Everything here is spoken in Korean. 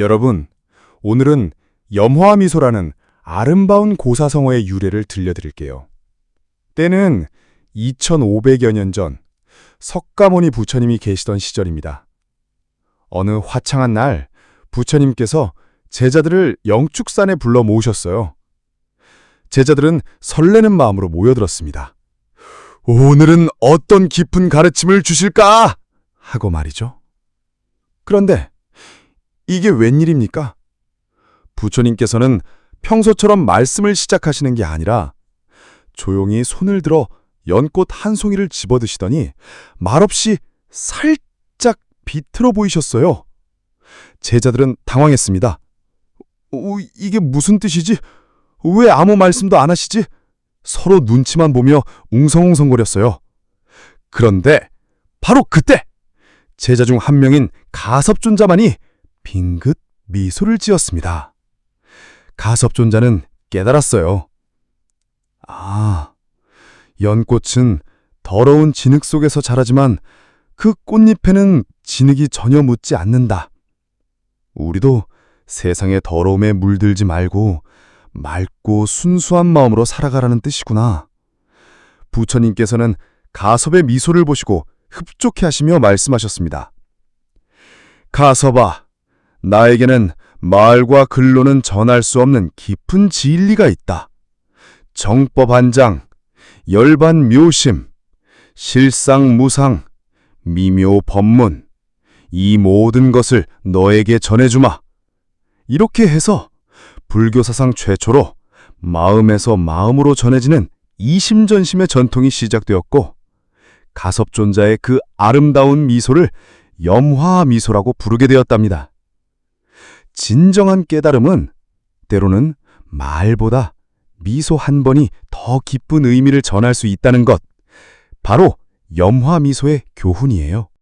여러분, 오늘은 염화미소라는 아름다운 고사성어의 유래를 들려드릴게요. 때는 2500여 년 전 석가모니 부처님이 계시던 시절입니다. 어느 화창한 날 부처님께서 제자들을 영축산에 불러 모으셨어요. 제자들은 설레는 마음으로 모여들었습니다. 오늘은 어떤 깊은 가르침을 주실까? 하고 말이죠. 그런데 이게 웬일입니까? 부처님께서는 평소처럼 말씀을 시작하시는 게 아니라 조용히 손을 들어 연꽃 한 송이를 집어드시더니 말없이 살짝 비틀어 보이셨어요. 제자들은 당황했습니다. 어, 이게 무슨 뜻이지? 왜 아무 말씀도 안 하시지? 서로 눈치만 보며 웅성웅성거렸어요. 그런데 바로 그때 제자 중 한 명인 가섭존자만이 빙긋 미소를 지었습니다. 가섭존자는 깨달았어요. 아, 연꽃은 더러운 진흙 속에서 자라지만 그 꽃잎에는 진흙이 전혀 묻지 않는다. 우리도 세상의 더러움에 물들지 말고 맑고 순수한 마음으로 살아가라는 뜻이구나. 부처님께서는 가섭의 미소를 보시고 흡족해 하시며 말씀하셨습니다. 가섭아, 나에게는 말과 글로는 전할 수 없는 깊은 진리가 있다. 정법 한장, 열반 묘심, 실상 무상, 미묘 법문, 이 모든 것을 너에게 전해주마. 이렇게 해서 불교 사상 최초로 마음에서 마음으로 전해지는 이심전심의 전통이 시작되었고 가섭존자의 그 아름다운 미소를 염화 미소라고 부르게 되었답니다. 진정한 깨달음은 때로는 말보다 미소 한 번이 더 깊은 의미를 전할 수 있다는 것, 바로 염화 미소의 교훈이에요.